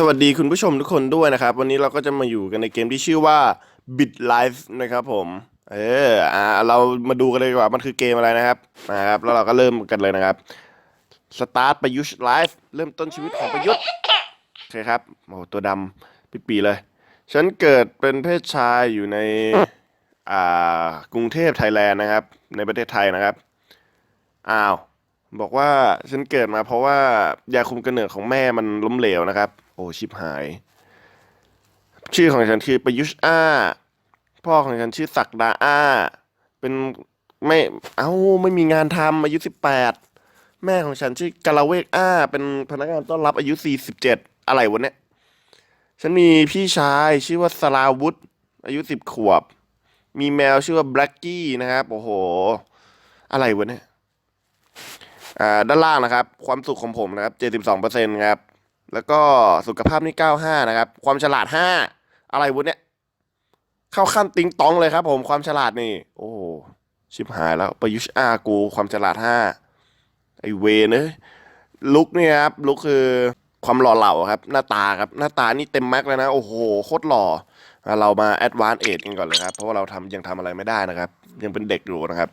สวัสดีคุณผู้ชมทุกคนด้วยนะครับ วันนี้เราก็จะมาอยู่กันในเกมที่ชื่อว่า Bit Life นะครับผม เอออ่าเรามาดูกันเลยดีกว่ามันคือเกมอะไรนะครับนะครับแล้วเราก็เริ่มกันเลยนะครับ Start ประยุทธ์ Life เริ่มต้นชีวิตของประยุทธ์โอเคครับโอ้โหตัวดำปิดปีเลย ฉันเกิดเป็นเพศชายอยู่ในอ่ากรุงเทพไทยแลนด์นะครับ ในประเทศไทยนะครับอ้าว บอกว่าฉันเกิดมาเพราะว่ายาคุมกำเนิดของแม่มันล้มเหลวนะครับ โอ้ชิบหาย ชื่อของฉันคือประยุทธ์อ้า พ่อของฉันชื่อศักดาอ้า เป็นไม่เอ้าไม่มีงานทำอายุสิบแปดแม่ของฉันชื่อกาลาเวกอ้า เป็นพนักงานต้อนรับอายุสี่สิบเจ็ดอะไรวะเนี่ยฉันมีพี่ชายชื่อว่าสลาวุธ อายุสิบขวบ มีแมวชื่อว่าแบล็กกี้นะครับ โอ้โห อะไรวะเนี่ย ด้านล่างนะครับ ความสุขของผมนะครับ 72%ครับ แล้วก็สุขภาพนี่ 95 นะครับ ความฉลาด 5 อะไรวะเนี่ยเข้าขั้นติงตองเลยครับผมความฉลาดนี่ โอ้ชิบหายแล้วประยุทธ์อากูความฉลาด 5 ไอเวเนะลุกเนี่ยครับลุกคือความหล่อเหล่าครับ หน้าตาครับหน้าตานี่เต็มแม็กเลยนะ โอ้โหโคตรหล่อเรามาแอดวานซ์เอกันก่อนเลยครับ เพราะว่าเราทำยังทำอะไรไม่ได้นะครับ ยังเป็นเด็กอยู่นะครับ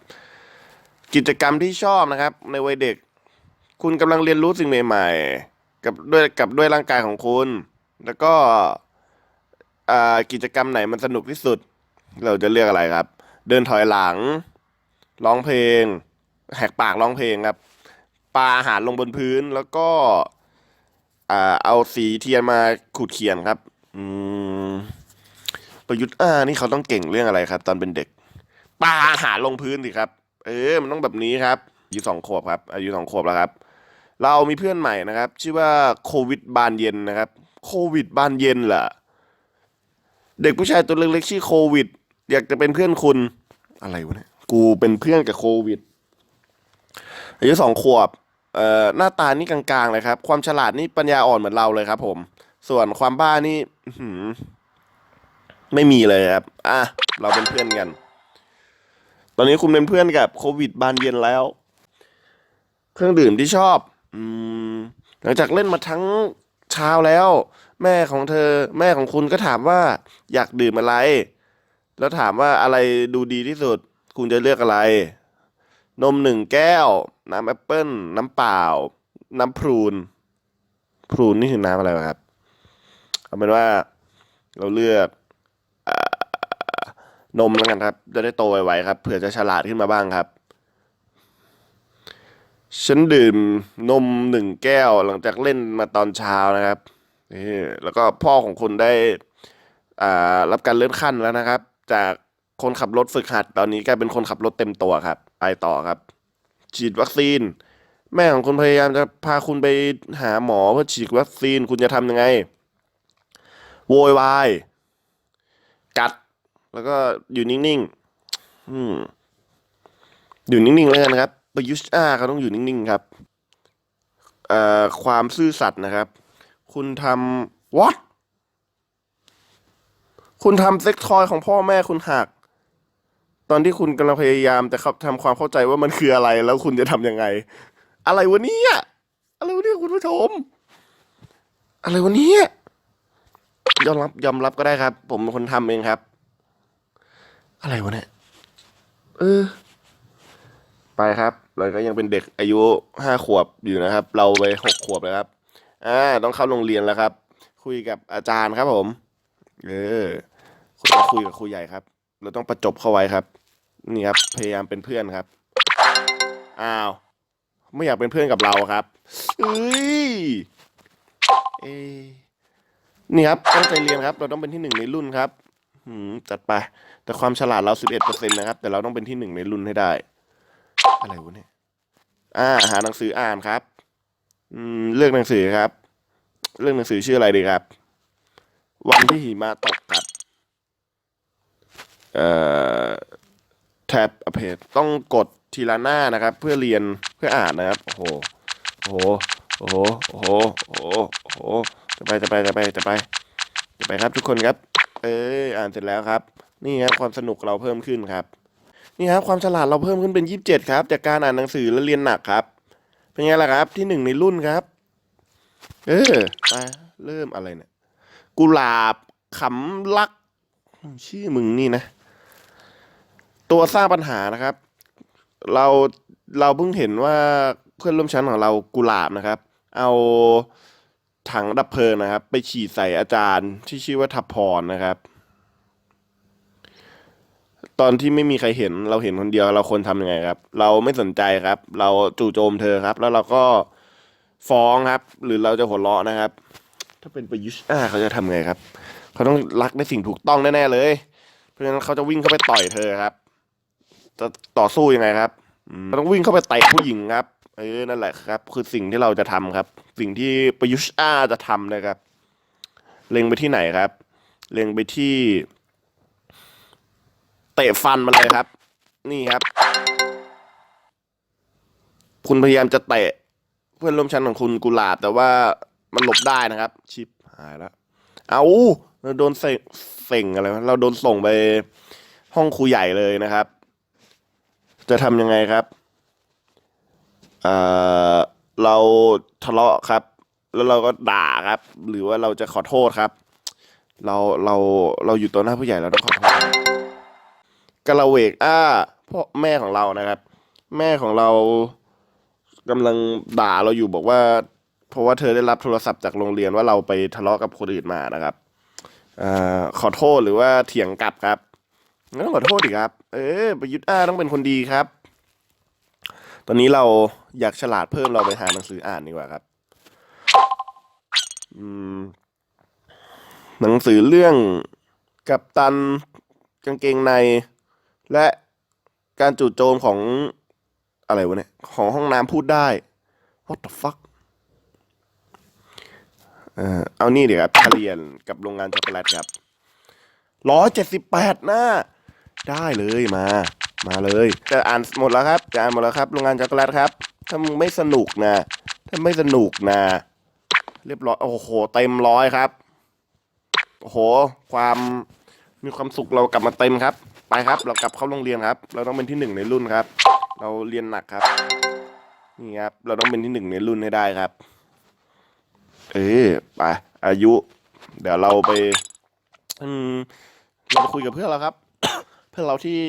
กิจกรรมที่ชอบนะครับ ในวัยเด็ก คุณกำลังเรียนรู้สิ่งใหม่ๆกับด้วยกับด้วยร่างกายของคุณ แล้วก็กิจกรรมไหนมันสนุกที่สุด เราจะเลือกอะไรครับ เดินถอยหลัง ร้องเพลง แหกปากร้องเพลงครับปาอาหารลงบนพื้นแล้วก็เอาสีเทียนมาขูดเขียนครับ อืมประยุทธ์อ่านี่เขาต้องเก่งเรื่องอะไรครับ ตอนเป็นเด็กปาอาหารลงพื้นสิครับ เออมันต้องแบบนี้ครับอายุสองขวบครับ อายุสองขวบแล้วครับ เรามีเพื่อนใหม่นะครับ ชื่อว่าโควิดบานเย็นนะครับ โควิดบานเย็นเหรอเด็กผู้ชายตัวเล็กๆชื่อโควิด อยากจะเป็นเพื่อนคุณอะไรวะเนี่ยกูเป็นเพื่อนกับโควิด อายุสองขวบเอ่อหน้าตานี่กลางๆเลยครับ ความฉลาดนี่ปัญญาอ่อนเหมือนเราเลยครับ ผม ส่วนความบ้านี่ไม่มีเลยครับ อะ เราเป็นเพื่อนกัน ตอนนี้คุณเป็นเพื่อนกับโควิดบานเย็นแล้ว เครื่องดื่มที่ชอบ อืม หลังจากเล่นมาทั้งเช้าแล้ว แม่ของเธอ แม่ของคุณก็ถามว่า อยากดื่มอะไร แล้วถามว่าอะไรดูดีที่สุด คุณจะเลือกอะไร นมหนึ่งแก้ว น้ำแอปเปิ้ลน้ำเปล่า น้ำพรูน พรูนนี่คือน้ำอะไรครับ เอาเป็นว่าเราเลือก นมแล้วกันครับ จะได้โตไวๆครับเผื่อจะฉลาดขึ้นมาบ้างครับ ฉันดื่มนมหนึ่งแก้วหลังจากเล่นมาตอนเช้านะครับนี่แล้วก็พ่อของคุณได้อ่ารับการเลื่อนขั้นแล้วนะครับ จากคนขับรถฝึกหัด ตอนนี้กลายเป็นคนขับรถเต็มตัวครับ ไปต่อครับ ฉีดวัคซีน แม่ของคุณพยายามจะพาคุณไปหาหมอเพื่อฉีดวัคซีนคุณจะทำยังไง โวยวาย กัด แล้วก็อยู่นิ่งๆอืมอยู่นิ่งๆแล้วกันนะครับประยุทธ์อาเขาต้องอยู่นิ่งๆครับเอ่อความซื่อสัตย์นะครับ คุณทำ what คุณทำเซ็กทอยของพ่อแม่คุณหัก ตอนที่คุณกำลังพยายามจะเขาทำความเข้าใจว่ามันคืออะไร แล้วคุณจะทำยังไง อะไรวะเนี่ยอะไรวะเนี่ยคุณผู้ชม อะไรวะเนี่ยยอมรับยอมรับก็ได้ครับ ผมเป็นคนทำเองครับ อะไรวะเนี่ยเออ ไปครับ เราก็ยังเป็นเด็กอายุห้าขวบอยู่นะครับ เราไปหกขวบแล้วครับ อ่า ต้องเข้าโรงเรียนแล้วครับ คุยกับอาจารย์ครับผม เออคุยกับคุยกับครูใหญ่ครับ เราต้องประจบเข้าไว้ครับ นี่ครับ พยายามเป็นเพื่อนครับ อ้าว ไม่อยากเป็นเพื่อนกับเราครับเอ้ยเอะนี่ครับตั้งใจเรียนครับ เราต้องเป็นที่หนึ่งในรุ่นครับหืม จัดไป แต่ความฉลาดเราสิบเอ็ดเปอร์เซ็นต์นะครับ แต่เราต้องเป็นที่หนึ่งในรุ่นให้ได้ อะไรวะเนี่ย อ่า หาหนังสืออ่านครับ อืม เลือกหนังสือครับ เลือกหนังสือชื่ออะไรดีครับ วันที่หิมะตกครับ เอ่อ แท็บอเพจต้องกดทีละหน้านะครับ เพื่อเรียน เพื่ออ่านนะครับ โอ้โห โอ้โห โอ้โห โอ้โห โอ้โหโอ้โหจะไป จะไป จะไป จะไป จะไปครับทุกคนครับ เอ้ยอ่านเสร็จแล้วครับ นี่ครับความสนุกเราเพิ่มขึ้นครับ นี่ครับความฉลาดเราเพิ่มขึ้นเป็นยี่สิบเจ็ดครับ จากการอ่านหนังสือและเรียนหนักครับ เป็นไงล่ะครับที่หนึ่งในรุ่นครับ เออไปเริ่มอะไรเนี่ยกุหลาบขำลัก ชื่อมึงนี่นะ ตัวสร้างปัญหานะครับ เราเราเพิ่งเห็นว่าเพื่อนร่วมชั้นของเรากุหลาบนะครับ เอา ถังดับเพลิงนะครับ ไปฉีดใส่อาจารย์ที่ชื่อว่าทัพพรนะครับ ตอนที่ไม่มีใครเห็นเราเห็นคนเดียวเราควรทำยังไงครับ เราไม่สนใจครับ เราจู่โจมเธอครับ แล้วเราก็ฟ้องครับ หรือเราจะหัวเราะนะครับ ถ้าเป็นประยุทธ์อ่าเขาจะทำไงครับ เขาต้องรักในสิ่งถูกต้องแน่ๆเลย เพราะฉะนั้นเขาจะวิ่งเข้าไปต่อยเธอครับ จะต่อสู้ยังไงครับอืมเขาต้องวิ่งเข้าไปเตะผู้หญิงครับ เออนั่นแหละครับ คือสิ่งที่เราจะทำครับ สิ่งที่ประยุทธ์อาจะทำนะครับ เล็งไปที่ไหนครับ เล็งไปที่ เตะฟันมาเลยครับ นี่ครับ คุณพยายามจะเตะ เพื่อนร่วมชั้นของคุณกุหลาบ แต่ว่ามันหลบได้นะครับ ชิปหายแล้ว เอาเราโดนเส่งอะไรเราโดนส่งไปห้องครูใหญ่เลยนะครับ จะทำยังไงครับ เอ่อ เราทะเลาะครับ แล้วเราก็ด่าครับ หรือว่าเราจะขอโทษครับ เราเราเราอยู่ต่อหน้าผู้ใหญ่เราต้องขอโทษกะละเวกอ้าพ่อแม่ของเรานะครับ แม่ของเรากำลังด่าเราอยู่บอกว่า เพราะว่าเธอได้รับโทรศัพท์จากโรงเรียนว่าเราไปทะเลาะกับคนอื่นมานะครับอขอโทษหรือว่าเถียงกลับครับไม่ต้องขอโทษดิครับ เออประยุทธ์อ้าต้องเป็นคนดีครับ ตอนนี้เราอยากฉลาดเพิ่มเราไปหาหนังสืออ่านดีกว่าครับ อืม หนังสือเรื่องกัปตันกางเกงใน และการจู่โจมของอะไรวะเนี่ย ของห้องน้ำพูดได้ what the fuck เออเอานี่เดี๋ยวครับทะเรียนกับโรงงานช็อกโกแลตครับร้อยเจ็ดสิบแปดหน้า ได้เลยมา มาเลยจะอ่านหมดแล้วครับจะอ่านหมดแล้วครับโรงงานช็อกโกแลตครับ ถ้ามึงไม่สนุกนะ ถ้าไม่สนุกนะ เรียบร้อยโอ้โหเต็มร้อยครับโอ้โห ความมีความสุขเรากลับมาเต็มครับ ไปครับ เรากลับเข้าโรงเรียนครับ เราต้องเป็นที่หนึ่งในรุ่นครับ เราเรียนหนักครับนี่ครับ เราต้องเป็นที่หนึ่งในรุ่นให้ได้ครับ เออไปอายุ เดี๋ยวเราไป อืมเราไปคุยกับเพื่อนเราครับ เพื่อนเราที่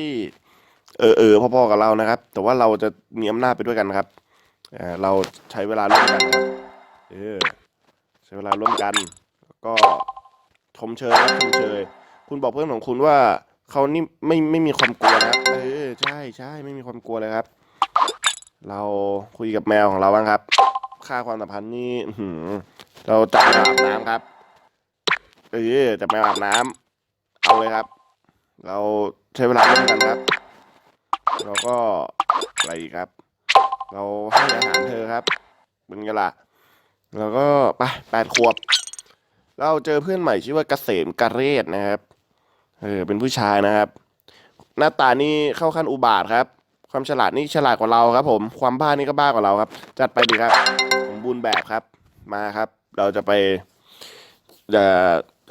เออเออพ่อๆกับเรานะครับ แต่ว่าเราจะมีอำนาจไปด้วยกันครับเราใช้เวลาร่วมกันครับเออใช้เวลาร่วมกัน ก็ชมเชยครับชมเชยคุณบอกเพื่อนของคุณว่าเขานี่ไม่ไม่มีความกลัวนะครับเออใช่ใช่ไม่มีความกลัวเลยครับ เราคุยกับแมวของเราบ้างครับ ค่าความสัมพันธ์นี่เราจับแมวอาบน้ำครับเออจับแมวอาบน้ำเอาเลยครับ เราใช้เวลาร่วมกันครับ เราก็อะไรครับ เราให้อาหารเธอครับเป็นไงล่ะแล้วก็ไปแปดขวบ เราเจอเพื่อนใหม่ชื่อว่าเกษมกระเรศนะครับ เออเป็นผู้ชายนะครับ หน้าตานี่เข้าขั้นอุบาทครับ ความฉลาดนี่ฉลาดกว่าเราครับ ผม ความบ้านี่ก็บ้ากว่าเราครับ จัดไปดีครับผมบุญแบบครับ มาครับ เราจะไปจะ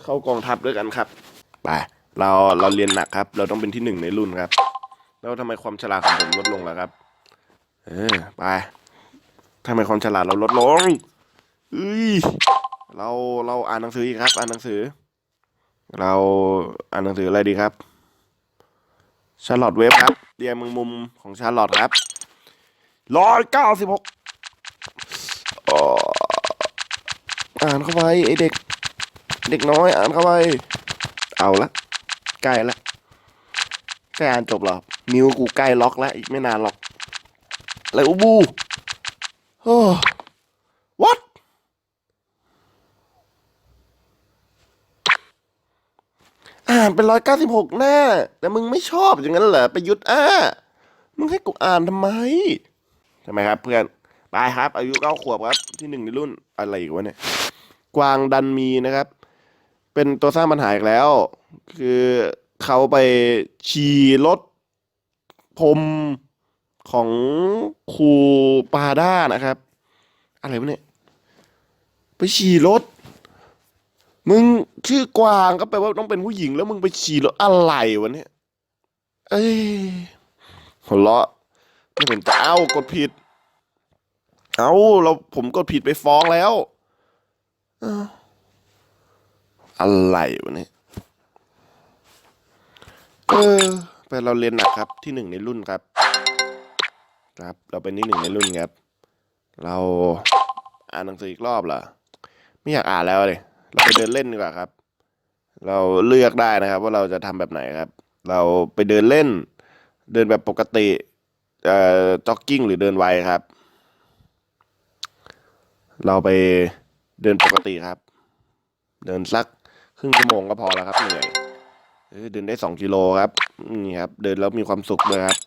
เข้ากองทัพด้วยกันครับ ไป เราเราเรียนหนักครับ เราต้องเป็นที่หนึ่งในรุ่นครับ แล้วทำไมความฉลาดของผมลดลงล่ะครับ เออไปทำไมความฉลาดเราลดลงเอ้ยเราเราอ่านหนังสืออีกครับ อ่านหนังสือ เราอ่านหนังสืออะไรดีครับชาร์ลอตเว็บครับเรียงมุมมุมของชาร์ลอตครับร้อยเก้าสิบหกอ่านเข้าไปไอเด็ก เด็กน้อยอ่านเข้าไป เอาละใกล้ละใกล้อ่านจบแล้ว นิ้วกูใกล้ล็อกแล้วอีกไม่นานหรอกอะไรอุบูโอ้ what อ่านเป็นร้อยเก้าสิบหกหน้าแต่มึงไม่ชอบอย่างนั้นเหรอประยุทธ์อะมึงให้กูอ่านทำไมทำไมครับเพื่อนไปครับ อายุเก้าขวบครับที่หนึ่งในรุ่นอะไรอีกวะเนี่ย กวางดันมีนะครับ เป็นตัวสร้างปัญหาอีกแล้ว คือเขาไปฉี่รถ พรมของครูปาด้านะครับ อะไรวะเนี่ย ไปฉี่รถ มึงชื่อกวางก็แปลว่าต้องเป็นผู้หญิง แล้วมึงไปฉี่รถอะไรวะเนี่ย เอ้ยหัวเราะไม่เห็นจะเอ้ากดผิด เอ้าเราผมกดผิดไปฟ้องแล้วอ้าวอะไรวะเนี่ยเออ ไปเราเรียนหนักครับที่หนึ่งในรุ่นครับ ครับ เราเป็นที่หนึ่งในรุ่นครับ เราอ่านหนังสืออีกรอบเหรอไม่อยากอ่านแล้วเลยเราไปเดินเล่นดีกว่าครับ เราเลือกได้นะครับ ว่าเราจะทำแบบไหนครับ เราไปเดินเล่น เดินแบบปกติเอ่อจ็อกกิ้งหรือเดินไวครับ เราไปเดินปกติครับ เดินสักครึ่งชั่วโมงก็พอแล้วครับเหนื่อย เออเดินได้สองกิโลครับนี่ครับ เดินแล้วมีความสุขเลยครับ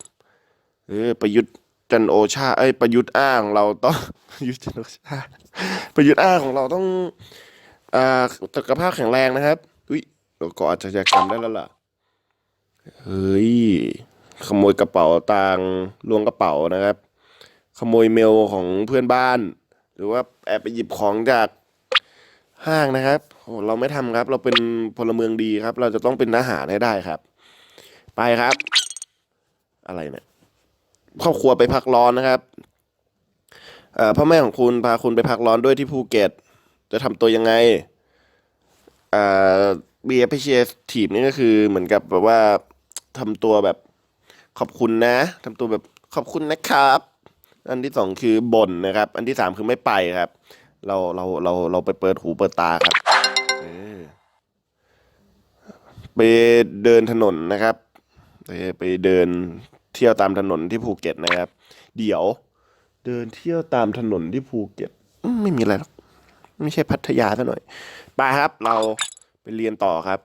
เออประยุทธ์จันโอชา เอ้ยประยุทธ์อ้างเราต้องประยุทธ์จันโอชา ประยุทธ์อ้างของเราต้องอ่าสุขภาพแข็งแรงนะครับอุ้ยเราก็อาจจะจะกรรมได้แล้วล่ะเฮ้ยขโมยกระเป๋าตังลวงกระเป๋านะครับ ขโมยเมลของเพื่อนบ้าน หรือว่าแอบไปหยิบของจาก ห้างนะครับโอ้เราไม่ทำครับ เราเป็นพลเมืองดีครับ เราจะต้องเป็นทหารให้ได้ครับ ไปครับ อะไรเนี่ยครอบครัวไปพักร้อนนะครับเอ่อพ่อแม่ของคุณพาคุณไปพักร้อนด้วยที่ภูเก็ต จะทำตัวยังไงเอ่อ BFPS ทีมนี่ก็คือเหมือนกับแบบว่าทำตัวแบบขอบคุณนะทำตัวแบบขอบคุณนะครับ อันที่สองคือบ่นนะครับ อันที่สามคือไม่ไปครับ เราเราเราเราไปเปิดหูเปิดตาครับเออไปเดินถนนนะครับไปไปเดินเที่ยวตามถนนที่ภูเก็ตนะครับ เดี๋ยวเดินเที่ยวตามถนนที่ภูเก็ตอืมไม่มีอะไรหรอกไม่ใช่พัทยาซะหน่อยไปครับเราไปเรียนต่อครับ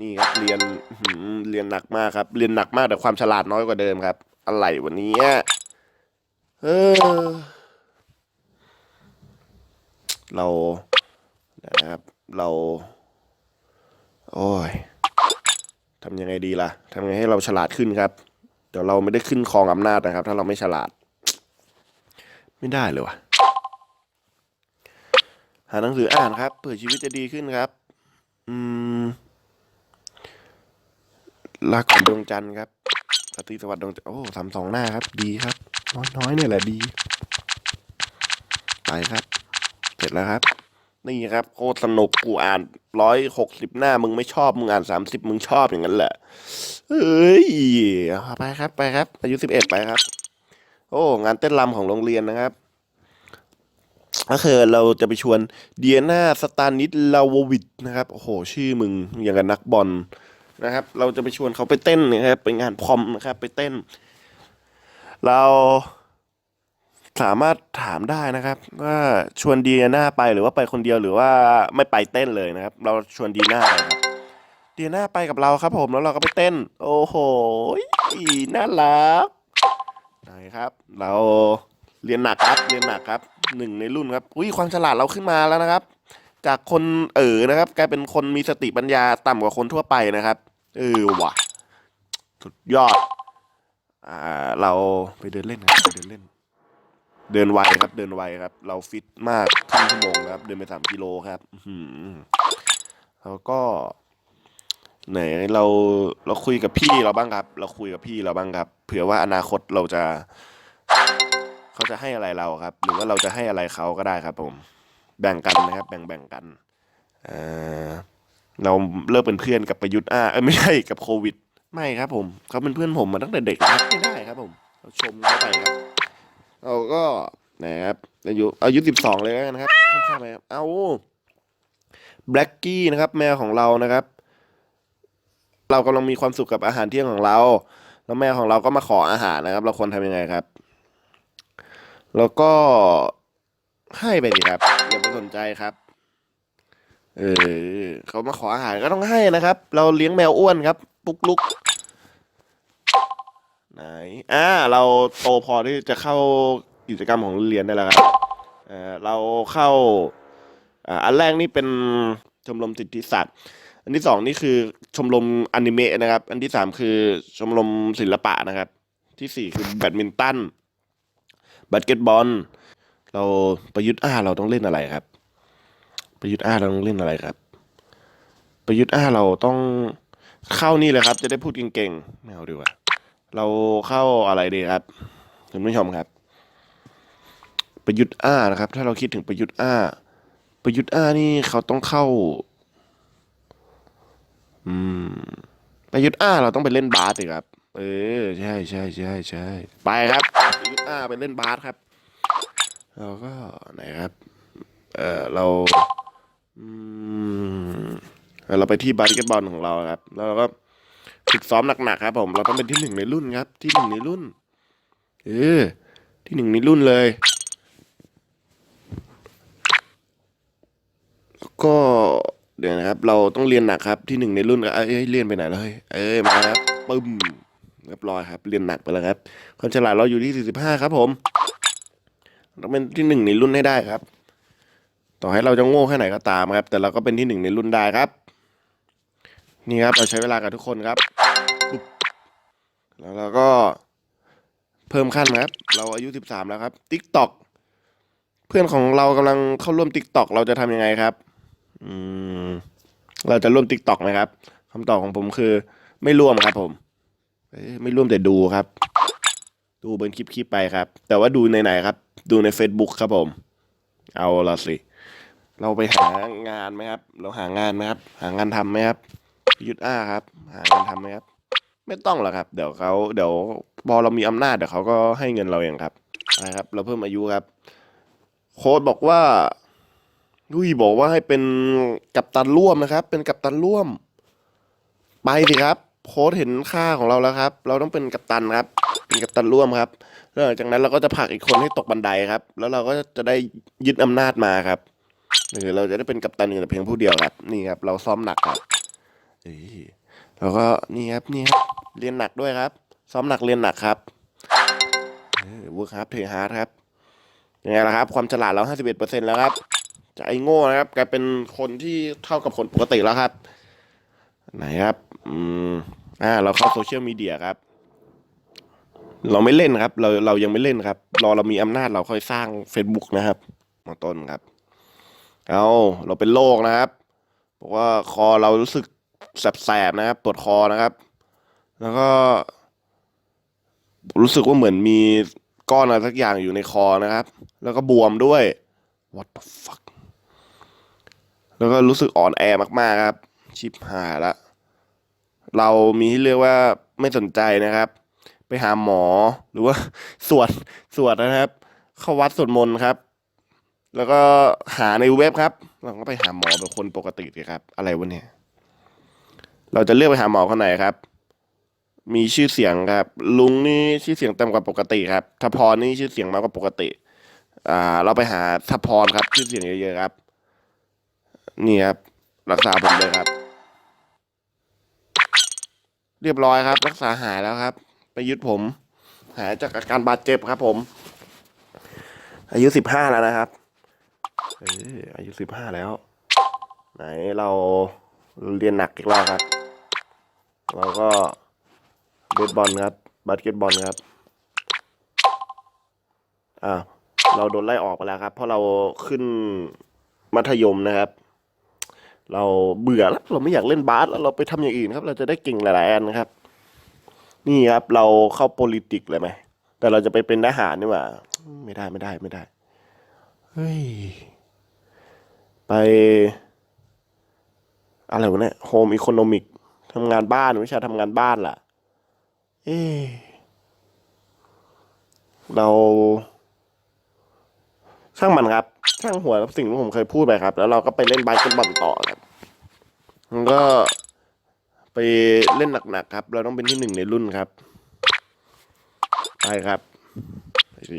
นี่ครับเรียนอื้อหือเรียนหนักมากครับ เรียนหนักมากแต่ความฉลาดน้อยกว่าเดิมครับ อะไรวันนี้เออ เรานะครับเราโอ้ยทำยังไงดีล่ะทำยังไงให้เราฉลาดขึ้นครับ เดี๋ยวเราไม่ได้ขึ้นครองอำนาจนะครับ ถ้าเราไม่ฉลาด ไม่ได้เลยวะหาหนังสืออ่านครับเผื่อชีวิตจะดีขึ้นครับ อืมลาก่อนดวงจันทร์ครับสตรีสวัสดิ์ดวงจันทร์โอ้สามสองหน้าครับ ดีครับ น้อยน้อยๆเนี่ยแหละดี ไปครับ แล้วครับ นี่ครับโคตรสนุกกูอ่านร้อยหกสิบหน้า มึงไม่ชอบ มึงอ่านสามสิบมึงชอบอย่างนั้นแหละเอ้ยไปครับไปครับ อายุสิบเอ็ดไปครับ โอ้ งานเต้นรำของโรงเรียนนะครับก็คือเราจะไปชวนเดียนาสตานิสลาววิดนะครับ โอ้โห ชื่อมึงอย่างกับนักบอลนะครับ เราจะไปชวนเขาไปเต้นนะครับ ไปงานพรอมนะครับ ไปเต้น เรา สามารถถามได้นะครับว่าชวนดียนาไปหรือว่าไปคนเดียวหรือว่าไม่ไปเต้นเลยนะครับ เราชวนดียนาไปครับดียนาไปกับเราครับ ผมแล้วเราก็ไปเต้น โอ้โหน่ารักไหนครับ เราเรียนหนักครับเรียนหนักครับหนึ่งในรุ่นครับอุ้ยความฉลาดเราขึ้นมาแล้วนะครับ จากคนเออนะครับ กลายเป็นคนมีสติปัญญาต่ำกว่าคนทั่วไปนะครับเออว่ะสุดยอดอ่าเราไปเดินเล่นครับไปเดินเล่น เดินไวครับเดินไวครับ เราฟิตมากครึ่งชั่วโมงครับ เดินไปสามกิโลครับอืแล้วก็ ไหนเราเราคุยกับพี่เราบ้างครับ เราคุยกับพี่เราบ้างครับ เผื่อว่าอนาคตเราจะ เขาจะให้อะไรเราครับ หรือว่าเราจะให้อะไรเขาก็ได้ครับผม แบ่งกันนะครับ แบ่งแบ่งกันเอ่อเราเลิกเป็นเพื่อนกับประยุทธ์อ่าเอ้ยไม่ใช่กับโควิด ไม่ครับผมเขาเป็นเพื่อนผมมาตั้งแต่เด็กครับไม่ได้ครับผม เราชมเขาไปครับ เราก็นะครับอายุอายุสิบสองเลยนะครับข้างไปครับเอาแบล็กกี้นะครับ แมวของเรานะครับ เรากำลังมีความสุขกับอาหารเที่ยงของเรา แล้วแมวของเราก็มาขออาหารนะครับ เราควรทำยังไงครับ แล้วก็ให้ไปดิครับอย่าไปสนใจครับ เออเขามาขออาหารก็ต้องให้นะครับ เราเลี้ยงแมวอ้วนครับ ปุ๊กลุก ไหนอ่าเราโตพอที่จะเข้ากิจกรรมของโรงเรียนได้แล้วครับเออเราเข้าอ่าอันแรกนี่เป็นชมรมสิทธิศาสตร์อันที่สองนี่คือชมรมอนิเมะนะครับ อันที่สามคือชมรมศิลปะนะครับ ที่สี่คือแบดมินตันบาสเกตบอลเราประยุทธ์อ้าเราต้องเล่นอะไรครับ ประยุทธ์อ้าเราต้องเล่นอะไรครับ ประยุทธ์อ้าเราต้องเข้านี่เลยครับ จะได้พูดเก่งๆไม่เอาดีกว่า เราเข้าอะไรดีครับคุณผู้ชมครับ ประยุทธ์อ้านะครับ ถ้าเราคิดถึงประยุทธ์อ้า ประยุทธ์อ้านี่เขาต้องเข้า อืม ประยุทธ์อ้าเราต้องไปเล่นบาสสิครับ เออ ใช่ใช่ใช่ใช่ไปครับ ประยุทธ์อ้าไปเล่นบาสครับเราก็ไหนครับ เออเราอืมเราไปที่บาสเกตบอลของเราครับ แล้วเราก็ ฝึกซ้อมหนักๆครับผมเราต้องเป็นที่หนึ่งในรุ่นครับ ที่หนึ่งในรุ่น เออ ที่หนึ่งในรุ่นเลยก็เดี๋ยวนะครับ เราต้องเรียนหนักครับที่หนึ่งในรุ่นเอ้ยเรียนไปไหนแล้วเฮ้ยเอ้ยมาครับปึ้มเรียบร้อยครับ เรียนหนักไปแล้วครับความฉลาดเราอยู่ที่สี่สิบห้าครับ ผมต้องเป็นที่หนึ่งในรุ่นให้ได้ครับ ต่อให้เราจะโง่แค่ไหนก็ตามครับ แต่เราก็เป็นที่หนึ่งในรุ่นได้ครับ นี่ครับ เราใช้เวลากับทุกคนครับ แล้วเราก็เพิ่มขั้นครับ เราอายุสิบสามแล้วครับติ๊กตอกเพื่อนของเรากำลังเข้าร่วมติ๊กตอกเราจะทำยังไงครับอืมเราจะร่วมติ๊กตอกไหมครับคำตอบของผมคือ ไม่ร่วมครับผมไม่ร่วมแต่ดูครับ ดูเป็นคลิปๆไปครับ แต่ว่าดูในไหนครับ ดูใน Facebook ครับผม เอาละสิ เราไปหางานไหมครับ เราหางานไหมครับ หางานทำไหมครับพิยุทธอ้าครับ หางานทำไหมครับ ไม่ต้องหรอกครับ เดี๋ยวเขาเดี๋ยวพอเรามีอำนาจเดี๋ยวเขาก็ให้เงินเราเองครับนะครับ เราเพิ่มอายุครับ โค้ดบอกว่าลุยบอกว่าให้เป็นกัปตันร่วมนะครับ เป็นกัปตันร่วม ไปสิครับ โค้ดเห็นค่าของเราแล้วครับ เราต้องเป็นกัปตันครับ เป็นกัปตันร่วมครับแล้วหลังจากนั้นเราก็จะผลักอีกคนให้ตกบันไดครับ แล้วเราก็จะได้ยึดอำนาจมาครับหรือเราจะได้เป็นกัปตันอยู่แต่เพียงผู้เดียวครับ นี่ครับ เราซ้อมหนักครับเอ้ยแล้วก็นี่ครับนี่ครับ เรียนหนักด้วยครับ ซ้อมหนักเรียนหนักครับเวิร์คครับเทฮาร์ดครับยังไงล่ะครับ ความฉลาดเราห้าสิบเอ็ดเปอร์เซ็นแล้วครับจากไอ้โง่นะครับ กลายเป็นคนที่เท่ากับคนปกติแล้วครับ ไหนครับ อืมอ่า เราเข้าโซเชียลมีเดียครับ เราไม่เล่นครับ เราเรายังไม่เล่นครับ รอเรามีอำนาจเราค่อยสร้าง Facebook นะครับมาต้นครับ เอาเราเป็นโรคนะครับบอกว่าคอเรารู้สึกแสบๆนะครับปวดคอนะครับ แล้วก็ รู้สึกว่าเหมือนมีก้อนอะไรสักอย่างอยู่ในคอนะครับ แล้วก็บวมด้วย what the fuck แล้วก็รู้สึกอ่อนแอมากๆครับ ชิบหายละ เรามีที่เรียกว่าไม่สนใจนะครับ ไปหาหมอหรือว่าสวดสวดนะครับ เข้าวัดสวดมนต์ครับ แล้วก็หาในเว็บครับ เราก็ไปหาหมอเป็นคนปกติสิครับ อะไรวะเนี่ย เราจะเลือกไปหาหมอคนไหนครับ มีชื่อเสียงครับ ลุงนี่ชื่อเสียงต่ำกว่าปกติครับทพรนี่ชื่อเสียงมากกว่าปกติ อ่า เราไปหาทพรครับ ชื่อเสียงเยอะๆครับ นี่ครับ รักษาผมเลยครับ เรียบร้อยครับ รักษาหายแล้วครับ ไปยึดผม หายจากอาการบาดเจ็บครับ ผม อายุสิบห้าแล้วนะครับเอออายุสิบห้าแล้ว ไหนเราเรียนหนักอีกรอบครับ เราก็ บสบอลครับ บาสเกตบอลครับ อ่า เราโดนไล่ออกไปแล้วครับ เพราะเราขึ้นมัธยมนะครับ เราเบื่อแล้ว เราไม่อยากเล่นบาสแล้วเราไปทำอย่างอื่นครับ เราจะได้เก่งหลายๆอันนะครับ นี่ครับ เราเข้า politics เลยไหม แต่เราจะไปเป็นทหารนี่หว่า ไม่ได้ไม่ได้ไม่ได้ เฮ้ย ไป อะไรวะเนี่ย โฮมอีโคโนมิกทำงานบ้านวิชาทำงานบ้านล่ะ เอเราช่างมันครับช่างหัวสิ่งที่ผมเคยพูดไปครับ แล้วเราก็ไปเล่นบาสเกตบอลต่อครับมันก็ไปเล่นหนักๆครับ เราต้องเป็นที่หนึ่งในรุ่นครับไปครับไปสิ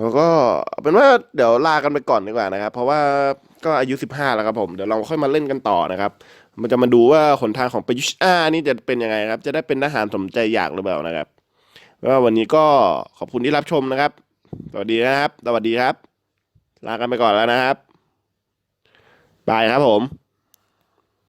แล้วก็เอาเป็นว่าเดี๋ยวลากันไปก่อนดีกว่านะครับ เพราะว่าก็อายุสิบห้าแล้วครับผมเดี๋ยวเราค่อยมาเล่นกันต่อนะครับ มันจะมาดูว่าหนทางของประยุทธ์อานี่จะเป็นยังไงครับ จะได้เป็นทหารสมใจอยากหรือเปล่านะครับก็วันนี้ก็ขอบคุณที่รับชมนะครับ สวัสดีนะครับ สวัสดีครับ ลากันไปก่อนแล้วนะครับ บายครับผม